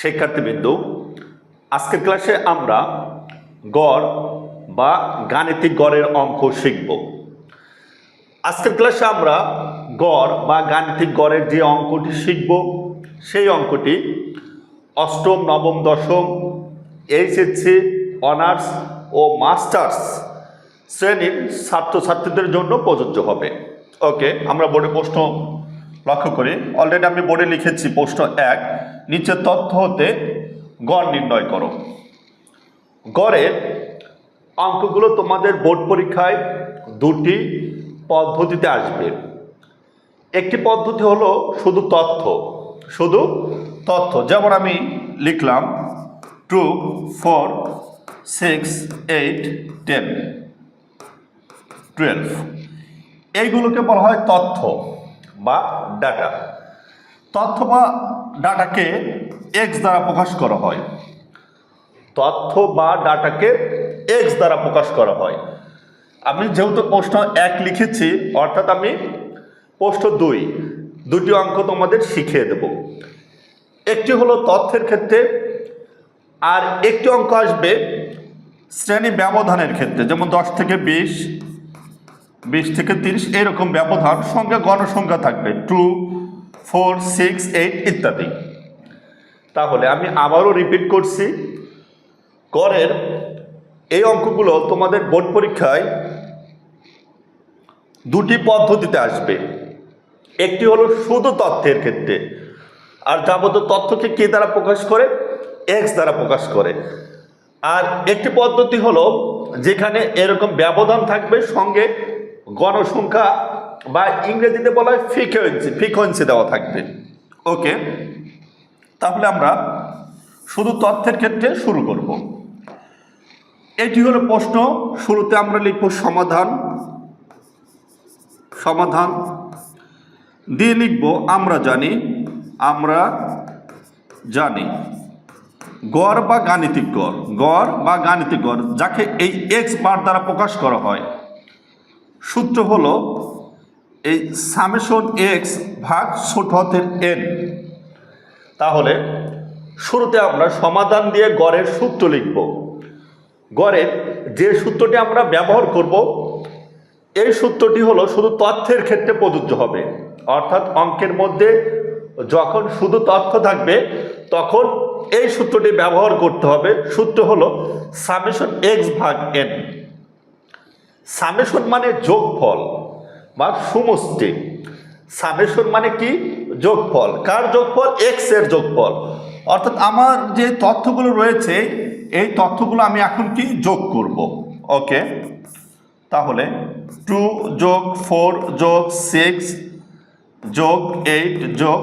শিক্ষার্থীবৃন্দ, আজকের ক্লাসে আমরা গড় বা গাণিতিক গড়ের অঙ্ক শিখব। আজকের ক্লাসে আমরা গড় বা গাণিতিক গড়ের যে অঙ্কটি শিখব, সেই অঙ্কটি অষ্টম, নবম, দশম, এইচএসসি, অনার্স ও মাস্টার্স শ্রেণির ছাত্রছাত্রীদের জন্য প্রযোজ্য হবে। ওকে, আমরা বোর্ডে প্রশ্ন লক্ষ্য করি। অলরেডি আমি বোর্ডে লিখেছি প্রশ্ন এক। নিচের তথ্য হতে গড় নির্ণয় করো। গড়ের অঙ্কগুলো তোমাদের বোর্ড পরীক্ষায় দুটি পদ্ধতিতে আসবে। একটি পদ্ধতি হলো শুধু তথ্য শুধু তথ্য। যেমন আমি লিখলাম two, four, six, eight, ten, twelve. এইগুলোকে বলা হয় তথ্য বা ডাটা। তথ্য বা ডাটাকে এক্স দ্বারা প্রকাশ করা হয়। তথ্য বা ডাটাকে এক্স দ্বারা প্রকাশ করা হয়। আমি যেহেতু প্রশ্ন এক লিখেছি, অর্থাৎ আমি প্রশ্ন দুই, দুটি অঙ্ক তোমাদের শিখিয়ে দেব। একটি হলো তথ্যের ক্ষেত্রে, আর একটি অঙ্ক আসবে শ্রেণি ব্যবধানের ক্ষেত্রে, যেমন দশ থেকে বিশ বিশ থেকে তিরিশ, এরকম ব্যবধান সঙ্গে গণসংখ্যা থাকবে টু ফোর, সিক্স, এইট ইত্যাদি। তাহলে আমি আবারও রিপিট করছি। গড়ের এই অঙ্কগুলো তোমাদের বোর্ড পরীক্ষায় দুটি পদ্ধতিতে আসবে। একটি হলো শুধু তথ্যের ক্ষেত্রে, আর যাবতীয় তথ্যকে কে দ্বারা প্রকাশ করে? এক্স দ্বারা প্রকাশ করে। আর একটি পদ্ধতি হলো যেখানে এরকম ব্যবধান থাকবে সঙ্গে গণসংখ্যা বা ইংরেজিতে বলা হয় ফ্রিকোয়েন্সি ফ্রিকোয়েন্সি দেওয়া থাকবে। ওকে তাহলে আমরা শুধু তথ্যের ক্ষেত্রে শুরু করব। এটি হলো প্রশ্ন, শুরুতে আমরা লিখব সমাধান। সমাধান। দিয়ে লিখব, আমরা জানি আমরা জানি। গড় বা গাণিতিক গড় গড় বা গাণিতিক গড়, যাকে এই এক্স বার দ্বারা প্রকাশ করা হয়। সূত্র হলো এই সামেশন এক্স ভাগ ছোট এন তাহলে শুরুতে আমরা সমাধান দিয়ে গড়ের সূত্র লিখব। গড়ের যে সূত্রটি আমরা ব্যবহার করব, এই সূত্রটি হলো শুধু তথ্যের ক্ষেত্রে প্রযোজ্য হবে। অর্থাৎ অঙ্কের মধ্যে যখন শুধু তথ্য থাকবে, তখন এই সূত্রটি ব্যবহার করতে হবে। সূত্র হলো সামেশন এক্স ভাগ এন সামেশন মানে যোগফল। বা সমষ্টি। সামেশন মানে কি? যোগফল। কার যোগফল? এক্সের যোগফল। অর্থাৎ আমার যে তথ্যগুলো রয়েছে, এই তথ্যগুলো আমি এখন কি? যোগ করব। ওকে তাহলে টু যোগ ফোর যোগ সিক্স যোগ এইট যোগ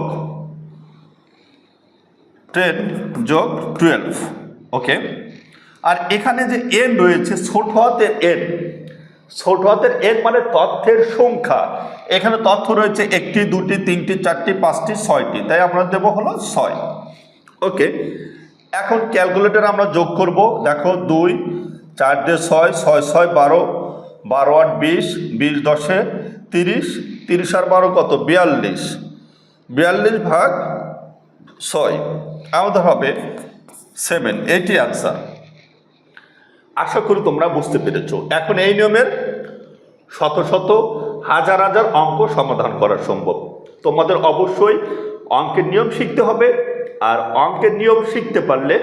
টেন যোগ টুয়েলভ ওকে আর এখানে যে এন রয়েছে, ছোট হাতের এন ছোট হাতের এক মানে তথ্যের সংখ্যা। এখানে তথ্য রয়েছে একটি, দুটি, তিনটি, চারটি, পাঁচটি, ছয়টি। তাই আমরা দেব হলো ছয়। ওকে, এখন ক্যালকুলেটর আমরা যোগ করব। দেখো, দুই, চার দিয়ে ছয় ছয় ছয়, বারো বারো আট বিশ বিশ দশে তিরিশ তিরিশ আর বারো কত? বিয়াল্লিশ। বিয়াল্লিশ ভাগ ছয়। আমাদের হবে সেভেন এইটি আনসার আশা করি তোমরা বুঝতে পেরেছ। এখন এই নিয়মের শত শত, হাজার হাজার অঙ্ক সমাধান করা সম্ভব। তোমাদের অবশ্যই অঙ্কের নিয়ম শিখতে হবে, আর অঙ্কের নিয়ম শিখতে পারলে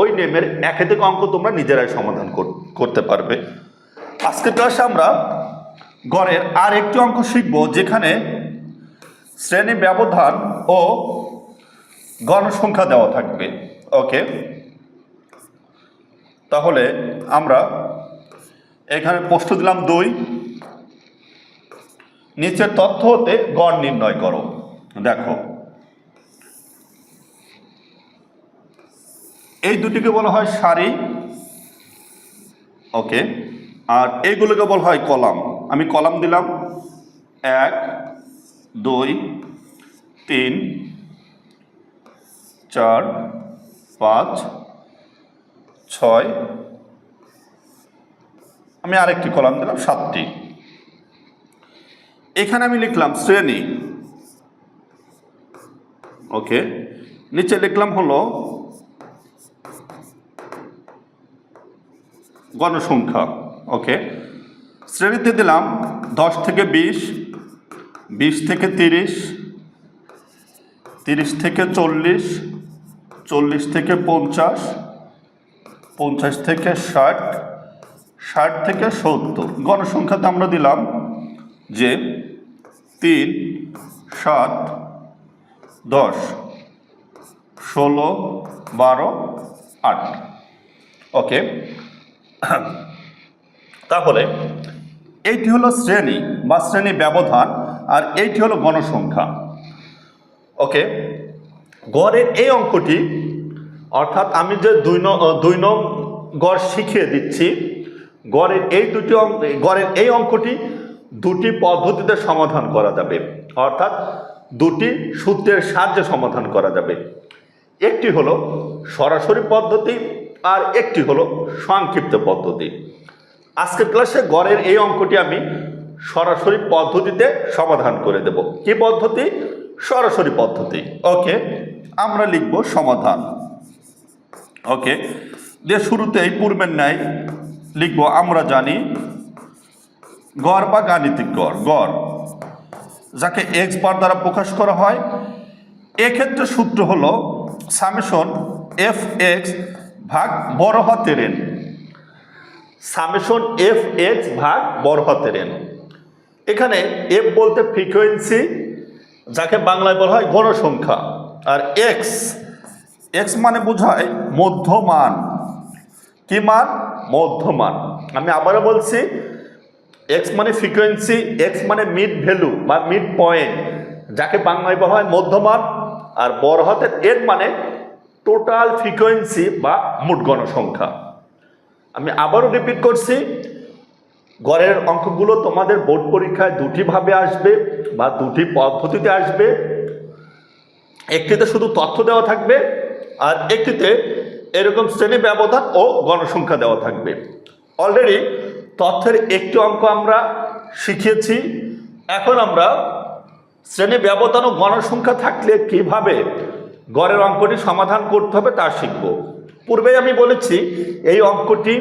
ওই নিয়মের একাধিক অঙ্ক তোমরা নিজেরাই সমাধান করতে পারবে। আজকের ক্লাসে আমরা গড়ের আর একটি অঙ্ক শিখব, যেখানে শ্রেণি ব্যবধান ও গণসংখ্যা দেওয়া থাকবে। ওকে? তাহলে আমরা এখানে প্রশ্ন দিলাম দুই। নিচের তথ্য হতে গড় নির্ণয় করো। দেখো। এই দুটিকে বলা হয় সারি। ওকে। আর এইগুলোকে বলা হয় কলাম। আমি কলাম দিলাম এক, দুই, তিন, চার, পাঁচ ছয়। আমি আরেকটি কলাম দিলাম, সাতটি। এখানে আমি লিখলাম শ্রেণি। ওকে, নিচে লিখলাম হলো গণসংখ্যা। ওকে, শ্রেণীতে দিলাম দশ থেকে বিশ বিশ থেকে তিরিশ তিরিশ থেকে চল্লিশ চল্লিশ থেকে পঞ্চাশ পঞ্চাশ থেকে ষাট ষাট থেকে সত্তর। গণসংখ্যাতে আমরা দিলাম যে তিন, সাত, দশ, ষোলো, বারো, আট। ওকে? তাহলে এইটি হলো শ্রেণি বা শ্রেণি ব্যবধান আর এইটি হলো গণসংখ্যা। ওকে? গড়ের এই অঙ্কটি অর্থাৎ আমি যে দুই নং দুই নং গড় শিখিয়ে দিচ্ছি, গড়ের এই দুটি অঙ্ক গড়ের এই অঙ্কটি দুটি পদ্ধতিতে সমাধান করা যাবে। অর্থাৎ দুটি সূত্রের সাহায্যে সমাধান করা যাবে। একটি হলো সরাসরি পদ্ধতি আর একটি হলো সংক্ষিপ্ত পদ্ধতি। আজকের ক্লাসে গড়ের এই অঙ্কটি আমি সরাসরি পদ্ধতিতে সমাধান করে দেব। কি পদ্ধতি? সরাসরি পদ্ধতি। ওকে, আমরা লিখব সমাধান। ওকে দিয়ে শুরুতেই পূর্বের ন্যায় লিখব, আমরা জানি, গড় বা গাণিতিক গড় গড়। যাকে এক্স বার দ্বারা প্রকাশ করা হয়। এক্ষেত্রে সূত্র হল সামেশন এফ এক্স ভাগ বড় হাতের এন সামেশন এফ এক্স ভাগ বড় হাতের এন এখানে এফ বলতে ফ্রিকোয়েন্সি যাকে বাংলায় বলা হয় গণসংখ্যা আর এক্স এক্স মানে বোঝায় মধ্যমান। কি মান? মধ্যমান। আমি আবারও বলছি এক্স মানে ফ্রিকোয়েন্সি এক্স মানে মিড ভ্যালু বা মিড পয়েন্ট যাকে বাংলায় বলা হয় মধ্যমান, আর বড় হাতের এর মানে টোটাল ফ্রিকোয়েন্সি বা মোট গণসংখ্যা। আমি আবারও রিপিট করছি, গড়ের অঙ্কগুলো তোমাদের বোর্ড পরীক্ষায় দুটিভাবে আসবে বা দুটি পদ্ধতিতে আসবে। একটিতে শুধু তথ্য দেওয়া থাকবে আর একটিতে এরকম শ্রেণি ব্যবধান ও গণসংখ্যা দেওয়া থাকবে। অলরেডি তথ্যের একটি অঙ্ক আমরা শিখিয়েছি। এখন আমরা শ্রেণি ব্যবধান ও গণসংখ্যা থাকলে কীভাবে গড়ের অঙ্কটি সমাধান করতে হবে তা শিখব। পূর্বে আমি বলেছি, এই অঙ্কটি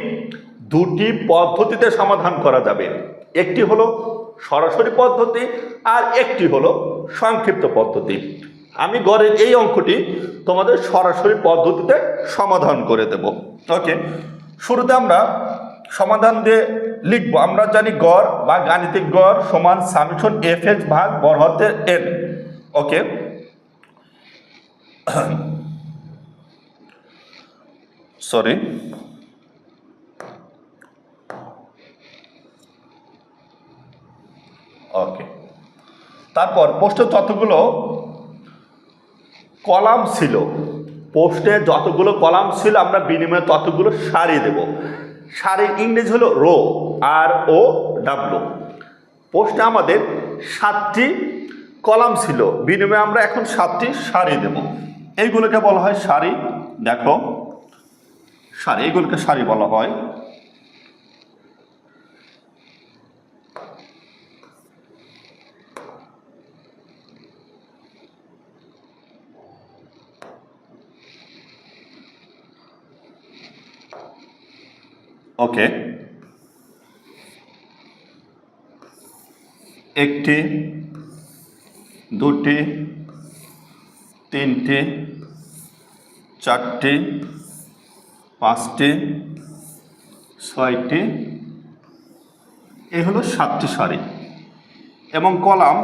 দুটি পদ্ধতিতে সমাধান করা যাবে। একটি হলো সরাসরি পদ্ধতি আর একটি হলো সংক্ষিপ্ত পদ্ধতি। আমি গড়ের এই অঙ্কটি তোমাদের সরাসরি পদ্ধতিতে সমাধান করে দেব। ওকে শুরুতে আমরা সমাধান দিয়ে লিখব। আমরা জানি গড় বা গাণিতিক গড় সমান সামিশন এফ এক্স ভাগ বড়হাতের এন ওকে সরি ওকে তারপর পোস্টের যতগুলো কলাম ছিল। পোস্টে যতগুলো কলাম ছিল, আমরা বিনিময়ে ততগুলো সারি দেব। সারির ইংরেজি হলো রো, আর ও ডাব্লু। পোস্টে আমাদের সাতটি কলাম ছিল, বিনিময়ে আমরা এখন সাতটি সারি দেব। এইগুলোকে বলা হয় সারি। দেখো, সারি এইগুলোকে সারি বলা হয়। ওকে। একটি, দুটি, তিনটি, চারটি, পাঁচটি, ছয়টি, এই হলো সাতটি সারি। এবং কলাম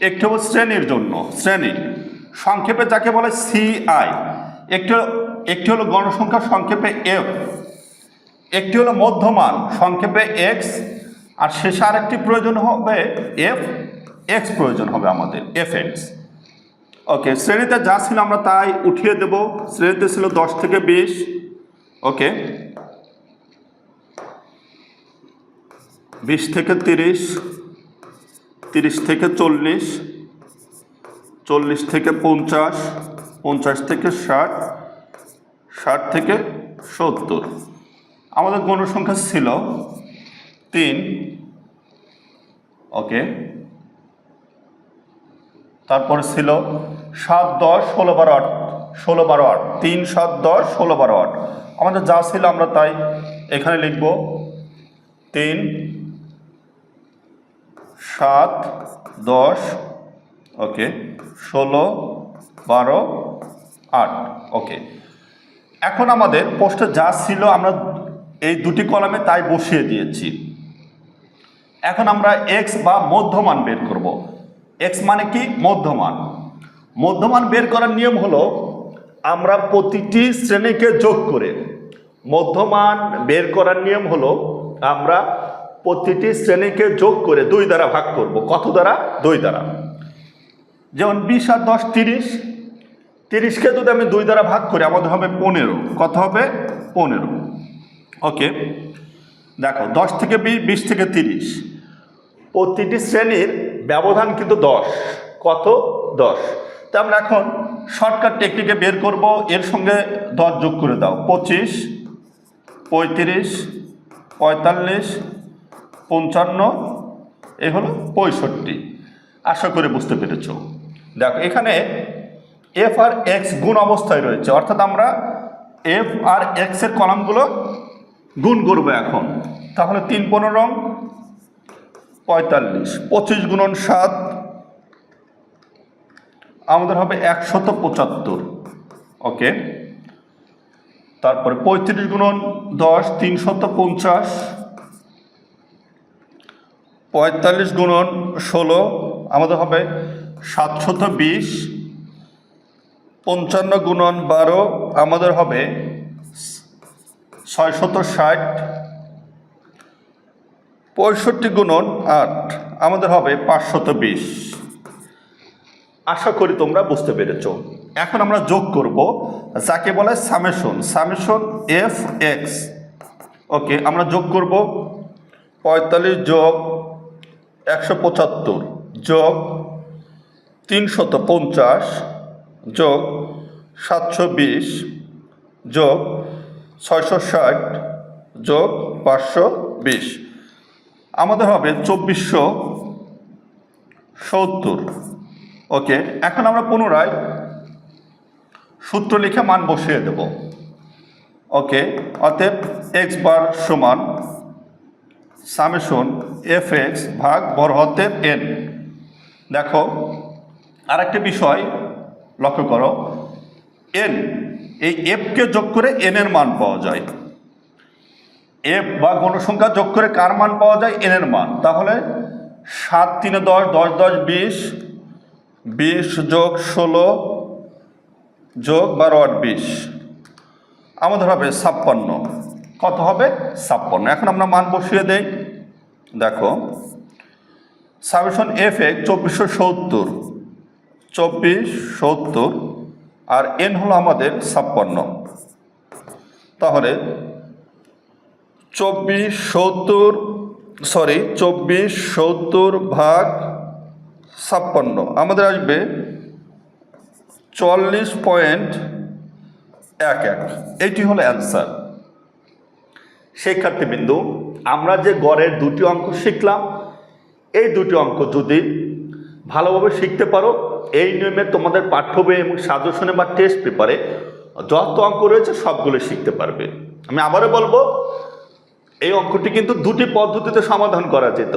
একটি হলো শ্রেণির জন্য, শ্রেণি। সংক্ষেপে যাকে বলে সিআই একটি একটি হলো গণসংখ্যা, সংক্ষেপে এফ একটি হলো মধ্যমান, সংক্ষেপে এক্স আর শেষে আরেকটি প্রয়োজন হবে এফ এক্স প্রয়োজন হবে আমাদের এফ এক্স ওকে শ্রেণীতে যা ছিল আমরা তাই উঠিয়ে দেব, শ্রেণীতে ছিল দশ থেকে বিশ। ওকে বিশ থেকে তিরিশ তিরিশ থেকে চল্লিশ চল্লিশ থেকে পঞ্চাশ পঞ্চাশ থেকে ষাট ষাট থেকে সত্তর। আমাদের গণসংখ্যা ছিল তিন। ওকে। তারপরে ছিল সাত, দশ, ষোলো, বারো, আট, ষোলো, বারো, আট। তিন, সাত, দশ, ষোলো, বারো, আট। আমাদের যা ছিল আমরা তাই এখানে লিখব। তিন, সাত, দশ, ওকে, ষোলো, বারো, আট, ওকে। এখন আমাদের পোস্টে যা ছিল আমরা এই দুটি কলামে তাই বসিয়ে দিয়েছি। এখন আমরা এক্স বা মধ্যমান বের করব। এক্স মানে কি? মধ্যমান। মধ্যমান বের করার নিয়ম হলো, আমরা প্রতিটি শ্রেণীকে যোগ করে মধ্যমান বের করার নিয়ম হলো, আমরা প্রতিটি শ্রেণীকে যোগ করে দুই দ্বারা ভাগ করব। কত দ্বারা? দুই দ্বারা। যেমন বিশ আর দশ তিরিশ। তিরিশকে যদি আমি দুই দ্বারা ভাগ করি, আমাদের হবে পনেরো। কত হবে? পনেরো। ওকে দেখো, দশ থেকে বিশ থেকে তিরিশ। প্রতিটি শ্রেণির ব্যবধান কিন্তু দশ। কত? দশ। তা আমরা এখন শর্টকাট টেকনিকে বের করব, এর সঙ্গে দশ যোগ করে দাও। পঁচিশ, পঁয়ত্রিশ, পঁয়তাল্লিশ, পঞ্চান্ন এই হলো পঁয়ষট্টি। আশা করে বুঝতে পেরেছ। দেখো, এখানে এফ আর এক্স গুণ অবস্থায় রয়েছে। অর্থাৎ আমরা এফ আর এক্সের কলামগুলো গুণ করব এখন। তাহলে তিন পনেরো পঁয়তাল্লিশ। পঁচিশ গুণন সাত, আমাদের হবে একশত পঁচাত্তর। ওকে? তারপরে পঁয়ত্রিশ গুণন দশ, তিনশত পঞ্চাশ। পঁয়তাল্লিশ গুণন ষোলো, আমাদের হবে সাতশত বিশ। পঞ্চান্ন গুণন বারো, আমাদের হবে ছয়শত ষাট, পঁয়ষট্টি গুণন আট, আমাদের হবে পাঁচশত বিশ। আশা করি তোমরা বুঝতে পেরেছ। এখন আমরা যোগ করব, যাকে বলে summation summation f x. Okay, আমরা যোগ করব পঁয়তাল্লিশ যোগ একশো পঁচাত্তর, যোগ তিনশত পঞ্চাশ, যোগ সাতশো বিশ, যোগ ছয়শো ষাট যোগ পাঁচশো বিশ। আমাদের হবে চব্বিশশো সত্তর। ওকে, এখন আমরা পুনরায় সূত্র লিখে মান বসিয়ে দেব। ওকে, অতএব এক্স বার সমান সামেশন এফ এক্স ভাগ বড় হাতের এন দেখো আর একটা বিষয় লক্ষ্য করো। এন এই এফকে যোগ করে এন এর মান পাওয়া যায়। এফ বা গণসংখ্যা যোগ করে কার মান পাওয়া যায়? এন এর মান। তাহলে সাত তিনে দশ দশ দশ, বিশ বিশ যোগ ষোলো যোগ বারো, আট, বিশ। আমাদের হবে ছাপ্পান্ন। কত হবে? ছাপ্পান্ন। এখন আমরা মান বসিয়ে দেই। দেখো সামেশন এফ এক চব্বিশশো সত্তর। চব্বিশ সত্তর আর এন হলো আমাদের ছাপ্পান্ন। তাহলে চব্বিশ সত্তর সরি চব্বিশ সত্তর ভাগ ছাপ্পান্ন। আমাদের আসবে চল্লিশ পয়েন্ট এক এক। এইটি হলো অ্যান্সার শিক্ষার্থীবৃন্দু, আমরা যে গড়ের দুটি অঙ্ক শিখলাম, এই দুটি অঙ্ক যদি ভালোভাবে শিখতে পারো এই নিয়মে তোমাদের পাঠ্য বই এবং সাজেশনে বা টেস্ট পেপারে যত অঙ্ক রয়েছে সবগুলো শিখতে পারবে। আমি আবারও বলব, এই অঙ্কটি কিন্তু দুটি পদ্ধতিতে সমাধান করা যেত।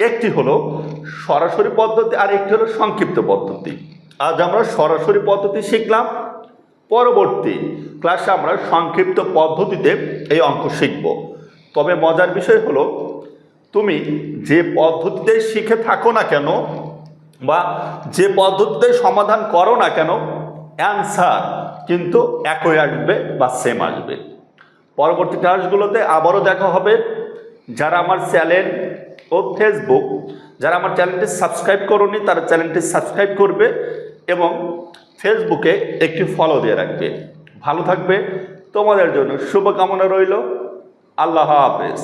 একটি হলো সরাসরি পদ্ধতি, আর একটি হলো সংক্ষিপ্ত পদ্ধতি। আজ আমরা সরাসরি পদ্ধতি শিখলাম, পরবর্তী ক্লাসে আমরা সংক্ষিপ্ত পদ্ধতিতে এই অঙ্ক শিখব। তবে মজার বিষয় হলো, তুমি যে পদ্ধতিতে শিখে থাকো না কেন বা যে পদ্ধতিতে সমাধান করো না কেন অ্যান্সার কিন্তু একই আসবে বা সেম আসবে। পরবর্তী ক্লাসগুলোতে আবারও দেখা হবে। যারা আমার চ্যানেল ও ফেসবুক যারা আমার চ্যানেলটি সাবস্ক্রাইব করনি, তারা চ্যানেলটি সাবস্ক্রাইব করবে এবং ফেসবুকে একটি ফলো দিয়ে রাখবে। ভালো থাকবে। তোমাদের জন্য শুভকামনা রইল। আল্লাহ হাফেজ।